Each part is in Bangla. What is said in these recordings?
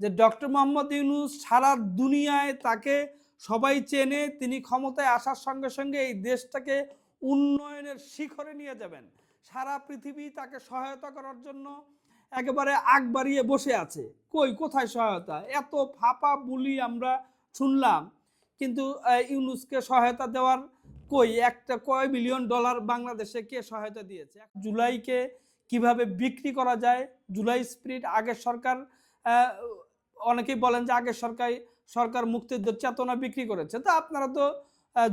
যে ডক্টর মোহাম্মদ ইউনুস সারা দুনিয়ায় তাকে সবাই চেনে, তিনি ক্ষমতায় আসার সঙ্গে সঙ্গে এই দেশটাকে উন্নয়নের শিখরে নিয়ে যাবেন। সারা পৃথিবী তাকে সহায়তা করার জন্য একেবারে আগ বাড়িয়ে বসে আছে। কই, কোথায় সহায়তা? এত ফাপা বুলি আমরা শুনলাম। কিন্তু ইউনুসকে সহায়তা দেওয়ার কই? একটা কয় বিলিয়ন ডলার বাংলাদেশে কে সহায়তা দিয়েছে? জুলাইকে কীভাবে বিক্রি করা যায়? জুলাই স্পিরিট আগের সরকার অনেকেই বলেন যে আগের সরকার সরকার মুক্তিযুদ্ধ চেতনা বিক্রি করেছে। তা আপনারা তো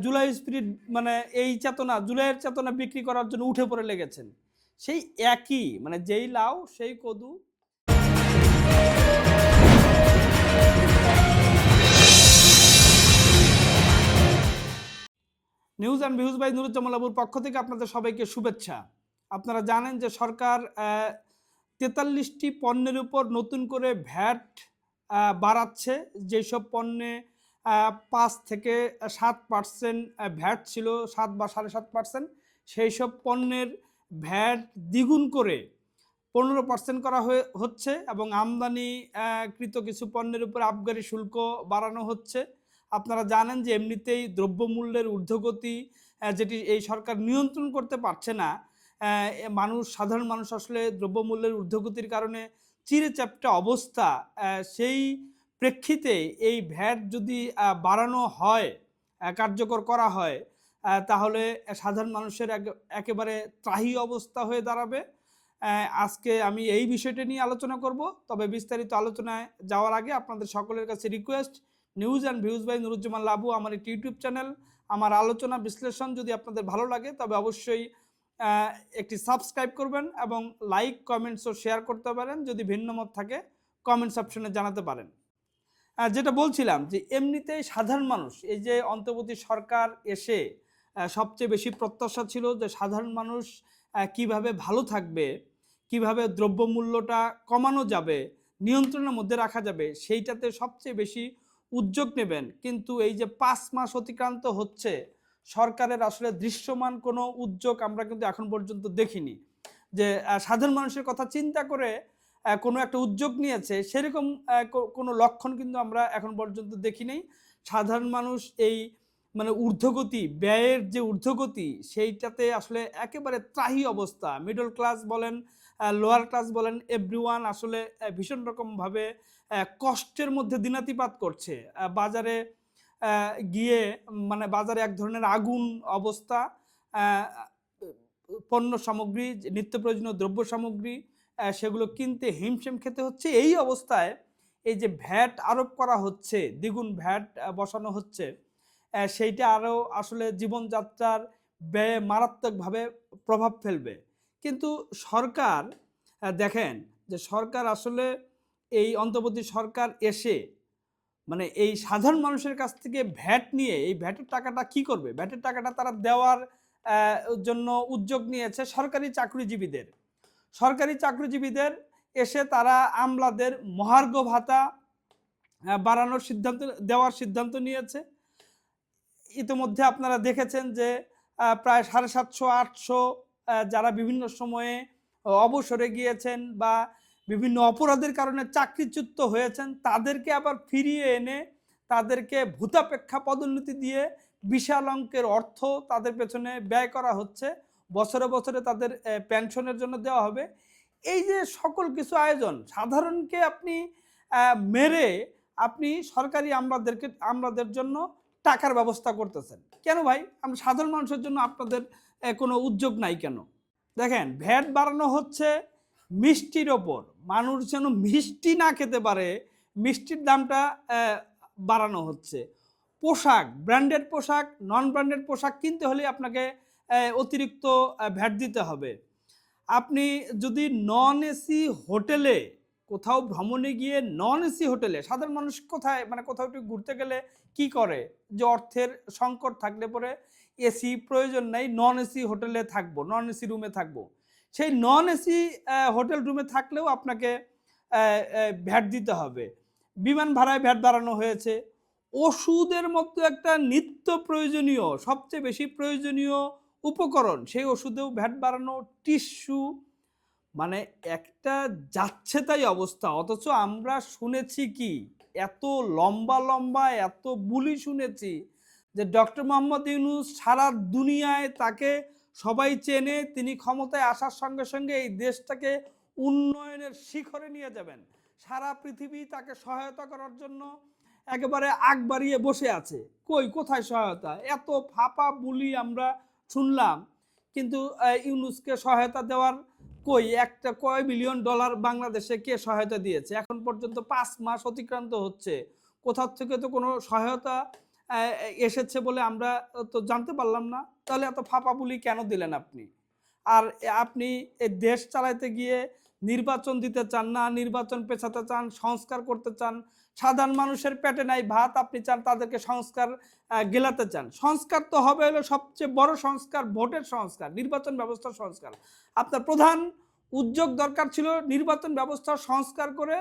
জুলাই স্পিরিট মানে এই চেতনা, জুলাইয়ের চেতনা বিক্রি করার জন্য উঠে পড়ে লেগেছেন। সেই একই মানে যেই লাউ, সেই কদু। News and views by Nuruzzaman আবুর পক্ষ থেকে আপনাদের সবাইকে শুভেচ্ছা। আপনারা জানেন যে সরকার তেতাল্লিশটি পণ্যের উপর নতুন করে ভ্যাট বাড়াচ্ছে। যেসব পণ্যে পাঁচ থেকে সাত পার্সেন্ট ভ্যাট ছিল, সাত বা সাড়ে সাত পার্সেন্ট সেই সব পণ্যের ভ্যাট দ্বিগুণ করে পনেরো পার্সেন্ট করা হয়ে, হচ্ছে এবং আমদানি কৃত কিছু পণ্যের উপর আবগারি শুল্ক বাড়ানো হচ্ছে। আপনারা জানেন যে এমনিতেই দ্রব্যমূল্যের ঊর্ধ্বগতি যেটি এই সরকার নিয়ন্ত্রণ করতে পারছে না মানুষ, সাধারণ মানুষ আসলে দ্রব্যমূল্যের ঊর্ধ্বগতির কারণে চিরে চ্যাপ্টা অবস্থা সেই প্রেক্ষিতে এই ভ্যাট যদি বাড়ানো হয় কার্যকর করা হয় তাহলে সাধারণ মানুষের এক- একেবারে ত্রাহি অবস্থা হয়ে দাঁড়াবে। আজকে আমি এই বিষয়টা নিয়ে আলোচনা করব। তবে বিস্তারিত আলোচনায় যাওয়ার আগে আপনাদের সকলের কাছে request news and views by Nuruzzaman Labu, আমার একটি ইউটিউব চ্যানেল আমার আলোচনা বিশ্লেষণ যদি আপনাদের ভালো লাগে, তবে অবশ্যই একটি সাবস্ক্রাইব করবেন এবং লাইক কমেন্টস ও শেয়ার করতে পারেন, যদি ভিন্ন মত থাকে কমেন্টস অপশনে জানাতে পারেন। যেটা বলছিলাম যে, এমনিতেই সাধারণ মানুষ, এই যে অন্তর্বর্তী সরকার এসে সবচেয়ে বেশি প্রত্যাশা ছিল যে, সাধারণ মানুষ কীভাবে ভালো থাকবে, কীভাবে দ্রব্যমূল্যটা কমানো যাবে, নিয়ন্ত্রণের মধ্যে রাখা যাবে, সেইটাতে সবচেয়ে বেশি উদ্যোগ নেবেন। কিন্তু এই যে পাঁচ মাস অতিক্রান্ত হচ্ছে সরকারের আসলে দৃশ্যমান কোনো উদ্যোগ আমরা কিন্তু এখন পর্যন্ত দেখিনি। যে সাধারণ মানুষের কথা চিন্তা করে কোনো একটা উদ্যোগ নিয়েছে, সেরকম কোনো লক্ষণ কিন্তু আমরা এখন পর্যন্ত দেখি নাই সাধারণ মানুষ এই মানে ঊর্ধ্বগতি, ব্যয়ের যে ঊর্ধ্বগতি, সেইটাতে আসলে একেবারে ত্রাহি অবস্থা। মিডল ক্লাস বলেন লোয়ার ক্লাস বলেন, এভরিওয়ান আসলে ভীষণ রকমভাবে কষ্টের মধ্যে দিনাতিপাত করছে। বাজারে গিয়ে মানে বাজারে এক ধরনের আগুন অবস্থা পণ্য সামগ্রী, নিত্য প্রয়োজনীয় দ্রব্য সামগ্রী সেগুলো কিনতে হিমশিম খেতে হচ্ছে। এই অবস্থায় এই যে ভ্যাট আরোপ করা হচ্ছে, দ্বিগুণ ভ্যাট বসানো হচ্ছে সেইটা আরও আসলে জীবনযাত্রার ব্যয়ে মারাত্মকভাবে প্রভাব ফেলবে। কিন্তু সরকার দেখেন যে সরকার আসলে এই অন্তর্বর্তী সরকার এসে মানে এই সাধারণ মানুষের কাছ থেকে ভ্যাট নিয়ে এই ভ্যাটের টাকাটা কি করবে? ভ্যাটের টাকাটা তারা দেওয়ার জন্য উদ্যোগ নিয়েছে সরকারি চাকরিজীবীদের। সরকারি চাকরিজীবীদের এসে তারা আমলাদের মহার্ঘ ভাতা বাড়ানোর সিদ্ধান্ত, দেওয়ার সিদ্ধান্ত নিয়েছে। ইতিমধ্যে আপনারা দেখেছেন যে প্রায় সাড়ে সাতশো, আটশো যারা বিভিন্ন সময়ে অবসরে গিয়েছেন বা বিভিন্ন অপরাধের কারণে চাকরিচ্যুত হয়েছেন। তাদেরকে আবার ফিরিয়ে এনে তাদেরকে ভূতাপেক্ষা পদোন্নতি দিয়ে বিশাল অঙ্কের অর্থ তাদের পেছনে ব্যয় করা হচ্ছে। বছরে বছরে তাদের পেনশনের জন্য দেওয়া হবে। এই যে সকল কিছু আয়োজন, সাধারণকে আপনি মেরে আপনি সরকারি আমলাদেরকে, আমলাদের জন্য টাকার ব্যবস্থা করতেছেন। কেন ভাই? আমরা সাধারণ মানুষের জন্য আপনাদের কোনো উদ্যোগ নাই কেন? দেখেন, ভ্যাট বাড়ানো হচ্ছে মিষ্টির ওপর। মানুষ যেন মিষ্টি না খেতে পারে, মিষ্টির দামটা বাড়ানো হচ্ছে। পোশাক, ব্র্যান্ডেড পোশাক নন ব্র্যান্ডেড পোশাক কিনতে হলে আপনাকে অতিরিক্ত ভ্যাট দিতে হবে। আপনি যদি নন এসি হোটেলে, কোথাও ভ্রমণে গিয়ে নন এসি হোটেলে, সাধারণ মানুষ কোথায় মানে কোথাও একটু ঘুরতে গেলে কি করে? যে অর্থের সংকট থাকলে পরে এসি প্রয়োজন নাই নন এসি হোটেলে থাকব নন এসি রুমে থাকব। সেই নন এসি হোটেল রুমে থাকলেও আপনাকে ভ্যাট দিতে হবে। বিমান ভাড়ায় ভ্যাট বাড়ানো হয়েছে। ওষুধের মতো একটা নিত্য প্রয়োজনীয়, সবচেয়ে বেশি প্রয়োজনীয় উপকরণ, সেই ওষুধেও ভ্যাট বাড়ানো টিস্যু। মানে একটা যাচ্ছে তাই অবস্থা, অথচ আমরা শুনেছি কি, এত লম্বা লম্বা, এত বুলি শুনেছি যে ডক্টর মোহাম্মদ ইউনুস সারা দুনিয়ায় তাকে সবাই চেনে তিনি ক্ষমতায় আসার সঙ্গে সঙ্গে এই দেশটাকে উন্নয়নের শিখরে নিয়ে যাবেন। সারা পৃথিবী তাকে সহায়তা করার জন্য একেবারে আগ বাড়িয়ে বসে আছে। কই, কোথায় সহায়তা? এত ফাপা বুলি আমরা শুনলাম। কিন্তু ইউনুসকে সহায়তা দেওয়ার কই, একটা কয় বিলিয়ন ডলার বাংলাদেশে কে সহায়তা দিয়েছে? এখন পর্যন্ত পাঁচ মাস অতিক্রান্ত হচ্ছে। কোথাও থেকে তো কোনো সহায়তা এসেছে বলে আমরা তো জানতে পারলাম না। তাহলে এত ফাঁপা বুলি কেন দিলেন আপনি? আর আপনি দেশ চালাইতে গিয়ে নির্বাচন দিতে চান না, নির্বাচন পেছাতে চান, সংস্কার করতে চান, সাধারণ মানুষের পেটে নাই ভাত আপনি চান, তাদেরকে সংস্কার গেলাতে চান। সংস্কার তো হবে হলো সবচেয়ে বড় সংস্কার, ভোটের সংস্কার, নির্বাচন ব্যবস্থার সংস্কার। আপনার প্রধান উদ্যোগ দরকার ছিল নির্বাচন ব্যবস্থার সংস্কার করে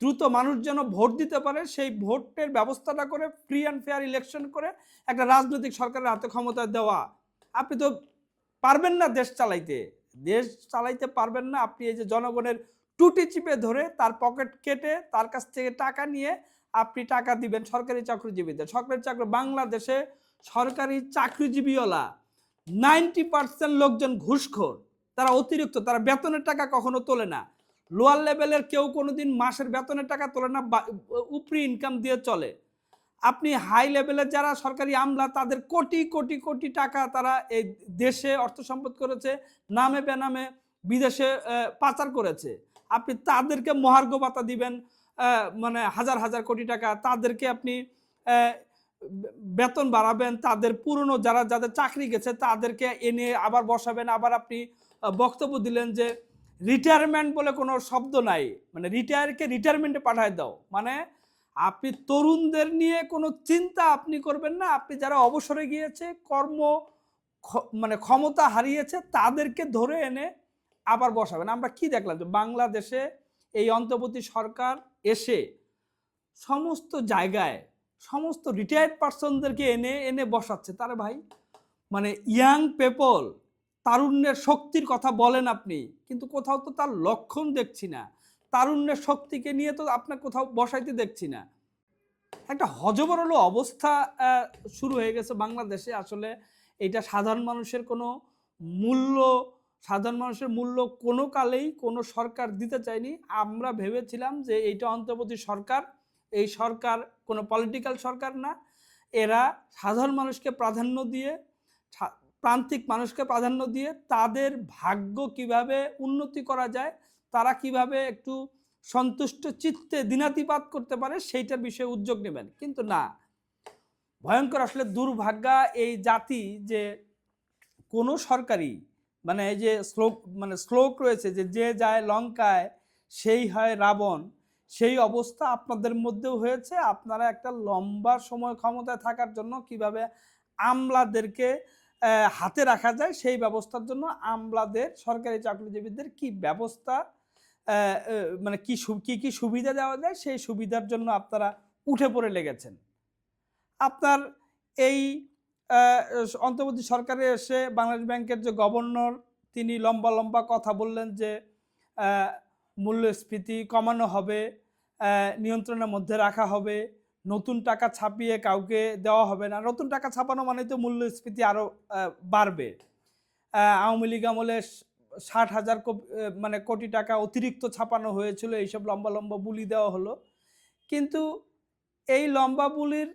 দ্রুত মানুষ যেন ভোট দিতে পারে, সেই ভোটের ব্যবস্থাটা করে ফ্রি অ্যান্ড ফেয়ার ইলেকশন করে একটা রাজনৈতিক সরকারের হাতে ক্ষমতা দেওয়া। আপনি তো পারবেন না দেশ চালাইতে। দেশ চালাইতে পারবেন না। আপনি এই যে জনগণের টুটি চিপে ধরে তার পকেট কেটে তার কাছ থেকে টাকা নিয়ে আপনি টাকা দিবেন সরকারি চাকরিজীবীদের। সরকারি চাকরি বাংলাদেশে সরকারি চাকরিজীবীওয়ালা নাইনটি পার্সেন্ট লোকজন ঘুষখোর। তারা অতিরিক্ত, তারা বেতনের টাকা কখনো তোলে না। লোয়ার লেভেলের কেউ কোনো দিন মাসের বেতনের টাকা তোলে না উপরি ইনকাম দিয়ে চলে। আপনি হাই লেভেলের যারা সরকারি আমলা, তাদের কোটি কোটি কোটি টাকা তারা এই দেশে অর্থ সম্পদ করেছে, নামে বেনামে বিদেশে পাচার করেছে। আপনি তাদেরকে মহার্ঘ ভাতা দিবেন মানে হাজার হাজার কোটি টাকা। তাদেরকে আপনি বেতন বাড়াবেন, তাদের পুরনো যারা, যাদের চাকরি গেছে, তাদেরকে এনে আবার বসাবেন। আবার আপনি বক্তব্য দিলেন যে রিটায়ারমেন্ট বলে কোনো শব্দ নাই। মানে রিটায়ারকে রিটায়ারমেন্টে পাঠায় দাও। মানে আপনি তরুণদের নিয়ে কোনো চিন্তা আপনি করবেন না। আপনি যারা অবসরে গিয়েছে, কর্ম মানে ক্ষমতা হারিয়েছে, তাদেরকে ধরে এনে আবার বসাবেন। আমরা কি দেখলাম যে বাংলাদেশে এই অন্তর্বর্তী সরকার এসে সমস্ত জায়গায়, সমস্ত রিটায়ার্ড পার্সনদেরকে এনে এনে বসাচ্ছে। তারে ভাই মানে ইয়াং পেপল তারুণ্যের শক্তির কথা বলেন আপনি, কিন্তু কোথাও তো তার লক্ষণ দেখছি না। তারুণ্যের শক্তিকে নিয়ে তো আপনার কোথাও বসাইতে দেখছি না। একটা হজবরল অবস্থা শুরু হয়ে গেছে বাংলাদেশে। আসলে এটা সাধারণ মানুষের কোনো মূল্য, সাধারণ মানুষের মূল্য কোনো কালেই কোনো সরকার দিতে চায়নি। আমরা ভেবেছিলাম যে এইটা অন্তর্বর্তী সরকার, এই সরকার কোনো পলিটিক্যাল সরকার না। এরা সাধারণ মানুষকে প্রাধান্য দিয়ে প্রান্তিক মানুষকে প্রাধান্য দিয়ে তাদের ভাগ্য কীভাবে উন্নতি করা যায়, তারা কীভাবে একটু সন্তুষ্ট চিত্তে দিনাতিপাত করতে পারে, সেইটার বিষয়ে উদ্যোগ নেবেন। কিন্তু না, ভয়ঙ্কর আসলে দুর্ভাগ্যা এই জাতি যে কোনো সরকারি মানে এই যে শ্লোক মানে শ্লোক রয়েছে যে যে যায় লঙ্কায়, সেই হয় রাবণ, সেই অবস্থা আপনাদের মধ্যেও হয়েছে। আপনারা একটা লম্বা সময় ক্ষমতায় থাকার জন্য কীভাবে আমলাদেরকে হাতে রাখা যায় সেই ব্যবস্থার জন্য আমলাদের, সরকারি চাকরিজীবীদের কি ব্যবস্থা মানে কি কি কি সুবিধা দেওয়া যায় সেই সুবিধার জন্য আপনারা উঠে পড়ে লেগেছেন? আপনার এই অন্তর্বর্তী সরকারে এসে বাংলাদেশ ব্যাংকের যে গভর্নর, তিনি লম্বা লম্বা কথা বললেন যে মূল্যস্ফীতি কমানো হবে নিয়ন্ত্রণের মধ্যে রাখা হবে। নতুন টাকা ছাপিয়ে কাউকে দেওয়া হবে না। নতুন টাকা ছাপানো মানে তো মূল্যস্ফীতি আরও বাড়বে। আওয়ামী লীগ আমলে ষাট হাজার মানে কোটি টাকা অতিরিক্ত ছাপানো হয়েছিল, এইসব লম্বা লম্বা বুলি দেওয়া হলো। কিন্তু এই লম্বা বুলির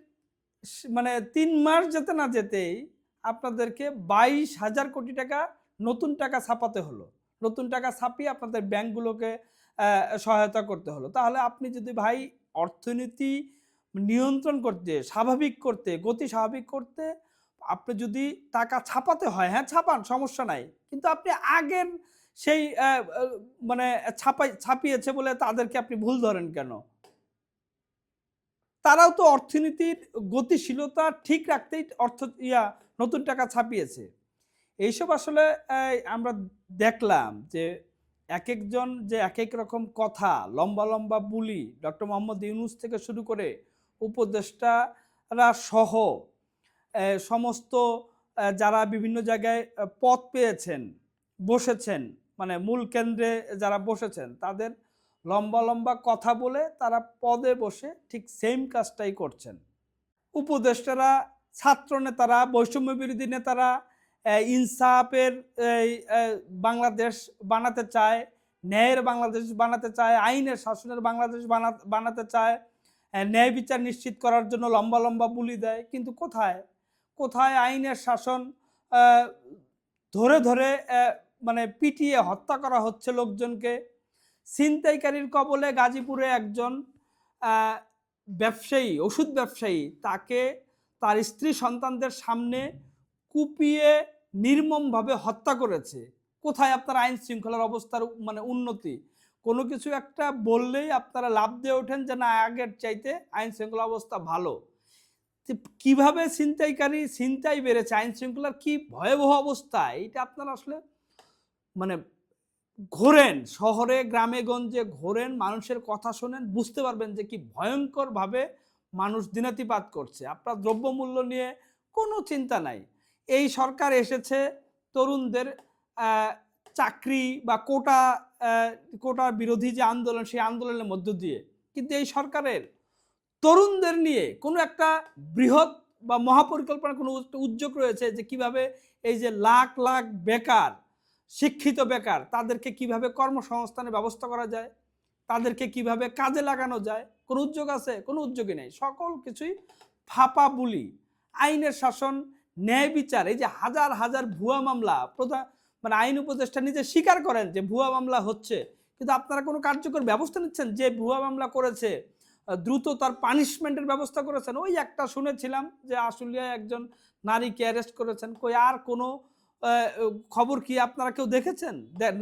মানে তিন মাস যেতে না যেতেই আপনাদেরকে বাইশ হাজার কোটি টাকা নতুন টাকা ছাপাতে হলো। নতুন টাকা ছাপিয়ে আপনাদের ব্যাংকগুলোকে সহায়তা করতে হলো। তাহলে আপনি যদি ভাই অর্থনীতি নিয়ন্ত্রণ করতে, স্বাভাবিক করতে, গতি স্বাভাবিক করতে আপনি যদি টাকা ছাপাতে হয় হ্যাঁ ছাপান, সমস্যা নাই। কিন্তু আপনি আগের সেই মানে ছাপাই, ছাপিয়েছে বলে তাদেরকে আপনি ভুল ধরেন কেন? তারাও তো অর্থনীতির গতিশীলতা ঠিক রাখতেই অর্থ, ইয়া, নতুন টাকা ছাপিয়েছে। এইসব আসলে আমরা দেখলাম যে এক একজন যে এক এক রকম কথা, লম্বা লম্বা বুলি, ডক্টর মোহাম্মদ ইউনুস থেকে শুরু করে উপদেষ্টারা সহ সমস্ত যারা বিভিন্ন জায়গায় পদ পেয়েছেন, বসেছেন মানে মূল কেন্দ্রে যারা বসেছেন, তাদের লম্বা লম্বা কথা বলে তারা পদে বসে ঠিক সেম কাজটাই করছেন। উপদেষ্টারা, ছাত্র নেতারা, বৈষম্য বিরোধী নেতারা ইনসাফের বাংলাদেশ বানাতে চায়, ন্যায়ের বাংলাদেশ বানাতে চায়, আইনের শাসনের বাংলাদেশ বানা- বানাতে চায় ন্যায় বিচার নিশ্চিত করার জন্য লম্বা লম্বা বুলি দেয়, কিন্তু কোথায়? কোথায় আইনের শাসন ধরে ধরে মানে পিটিয়ে হত্যা করা হচ্ছে লোকজনকে? ছিনতাইকারীর কবলে গাজীপুরে একজন ব্যবসায়ী, ওষুধ ব্যবসায়ী, তাকে তার স্ত্রী সন্তানদের সামনে কুপিয়ে নির্মমভাবে হত্যা করেছে। কোথায় আপনার আইন শৃঙ্খলার অবস্থার মানে উন্নতি? কোনো কিছু একটা বললেই আপনারা লাভ দিয়ে ওঠেন যে না, আগের চাইতে আইন শৃঙ্খলা অবস্থা ভালো। কীভাবে ছিনতাইকারী ছিনতাই বেড়েছে আইন শৃঙ্খলার কি ভয়াবহ অবস্থা? এইটা আপনারা আসলে মানে ঘোরেন, শহরে, গ্রামে, গঞ্জে ঘোরেন, মানুষের কথা শোনেন, বুঝতে পারবেন যে কি ভয়ঙ্করভাবে মানুষ দিনাতিপাত করছে। আপনার দ্রব্যমূল্য নিয়ে কোনো চিন্তা নাই। এই সরকার এসেছে তরুণদের চাকরি বা কোটা কোটা বিরোধী যে আন্দোলন, সেই আন্দোলনের মধ্য দিয়ে। কিন্তু এই সরকারের তরুণদের নিয়ে কোনো একটা বৃহৎ বা মহাপরিকল্পনা, কোনো উদ্যোগ রয়েছে যে কীভাবে এই যে লাখ লাখ বেকার, শিক্ষিত বেকার, তাদেরকে কীভাবে কর্মসংস্থানের ব্যবস্থা করা যায়, তাদেরকে কীভাবে কাজে লাগানো যায়, কোনো উদ্যোগ আছে? কোনো উদ্যোগই নেই। সকল কিছুই ফাঁপা বুলি। আইনের শাসন, ন্যায় বিচার, এই যে হাজার হাজার ভুয়া মামলা, প্রধান মানে আইন উপদেষ্টা নিজে স্বীকার করেন যে ভুয়া মামলা হচ্ছে। কিন্তু আপনারা কোনো কার্যকর ব্যবস্থা নিচ্ছেন যে ভুয়া মামলা করেছে, দ্রুত তার পানিশমেন্টের ব্যবস্থা করেছেন? ওই একটা শুনেছিলাম যে আশুলিয়ায় একজন নারীকে অ্যারেস্ট করেছেন। কই আর কোনো খবর কি আপনারা কেউ দেখেছেন?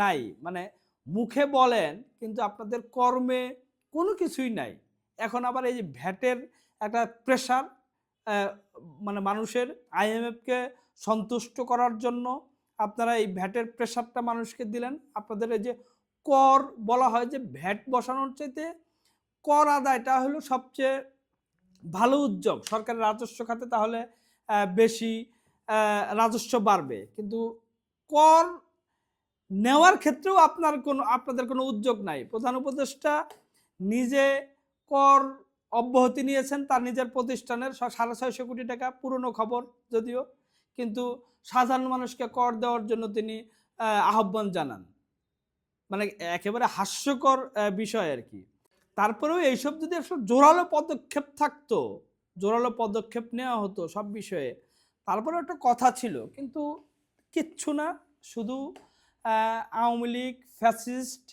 নাই। মানে মুখে বলেন, কিন্তু আপনাদের কর্মে কোনো কিছুই নাই। এখন আবার এই যে ভ্যাটের একটা প্রেশার মানে মানুষের আইএমএফকে সন্তুষ্ট করার জন্য আপনারা এই ভ্যাটের প্রেশারটা মানুষকে দিলেন। আপনাদের এই যে কর বলা হয় যে ভ্যাট বসানোর চাইতে কর আদায়টা হলো সবচেয়ে ভালো উদ্যোগ। সরকারের রাজস্ব খাতে তাহলে বেশি রাজস্ব বাড়বে। কিন্তু কর নেওয়ার ক্ষেত্রেও আপনার কোনো, আপনাদের কোনো উদ্যোগ নাই। প্রধান উপদেষ্টা নিজে কর অব্যাহতি নিয়েছেন। তার নিজের প্রতিষ্ঠানের সাড়ে ছয়শো কোটি টাকা পুরনো খবর যদিও। কিন্তু সাধারণ মানুষকে কর দেওয়ার জন্য তিনি আহ্বান জানান। মানে একেবারে হাস্যকর বিষয় আর কি। তারপরেও এইসব যদি আসলে জোরালো পদক্ষেপ থাকতো, জোরালো পদক্ষেপ নেওয়া হতো সব বিষয়ে তারপরে একটা কথা ছিল, কিন্তু কিচ্ছু না, শুধু আওয়ামী লীগ, ফ্যাসিস্ট,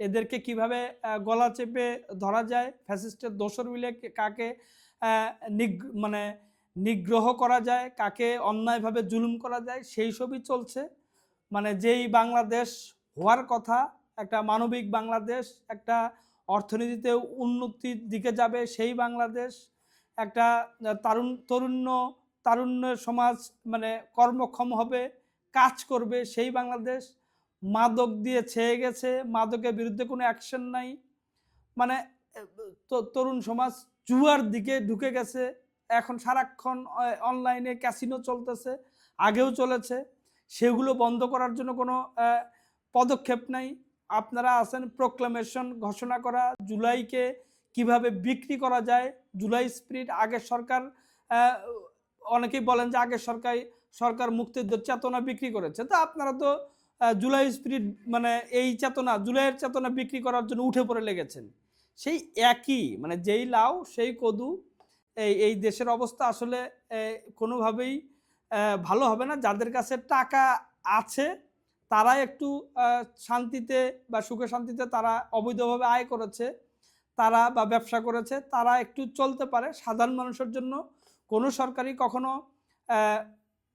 এদেরকে কীভাবে গলা চেপে ধরা যায়, ফ্যাসিস্টের দোসর মিলে কাকে মানে নিগ্রহ করা যায়, কাকে অন্যায়ভাবে জুলুম করা যায়, সেই সবই চলছে। মানে যেই বাংলাদেশ হওয়ার কথা, একটা মানবিক বাংলাদেশ, একটা অর্থনীতিতে উন্নতির দিকে যাবে সেই বাংলাদেশ, একটা তারুণ, তরুণ্য তারুণ্যের সমাজ মানে কর্মক্ষম হবে, কাজ করবে সেই বাংলাদেশ। মাদক দিয়ে ছেয়ে গেছে, মাদকের বিরুদ্ধে কোনো অ্যাকশন নাই। মানে তরুণ সমাজ জুয়ার দিকে ঢুকে গেছে। এখন সারাক্ষণ অনলাইনে ক্যাসিনো চলতেছে, আগেও চলেছে। সেগুলো বন্ধ করার জন্য কোনো পদক্ষেপ নাই। আপনারা আছেন প্রোক্লামেশন ঘোষণা করা, জুলাইকে কীভাবে বিক্রি করা যায়, জুলাই স্পিরিট আগের সরকার অনেকেই বলেন যে আগের সরকার সরকার মুক্তিযুদ্ধ চেতনা বিক্রি করেছে। তা আপনারা তো জুলাই স্পিরিট মানে এই চেতনা, জুলাইয়ের চেতনা বিক্রি করার জন্য উঠে পড়ে লেগেছেন। সেই একই মানে যেই লাউ, সেই কদু এই এই দেশের অবস্থা আসলে কোনোভাবেই ভালো হবে না। যাদের কাছে টাকা আছে তারা একটু শান্তিতে বা সুখে শান্তিতে তারা অবৈধভাবে আয় করেছে, তারা বা ব্যবসা করেছে, তারা একটু চলতে পারে। সাধারণ মানুষের জন্য কোনো সরকারই কখনো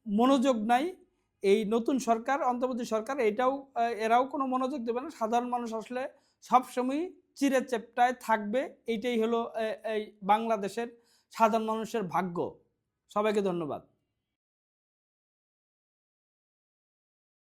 মনোযোগ নাই। এই নতুন সরকার, অন্তর্বর্তী সরকার, এটাও এরাও কোনো মনোযোগ দেবে না। সাধারণ মানুষ আসলে সবসময়ই চিরে চেপটায় থাকবে। এইটাই হলো এই বাংলাদেশের সাধারণ মানুষের ভাগ্য। সবাইকে ধন্যবাদ।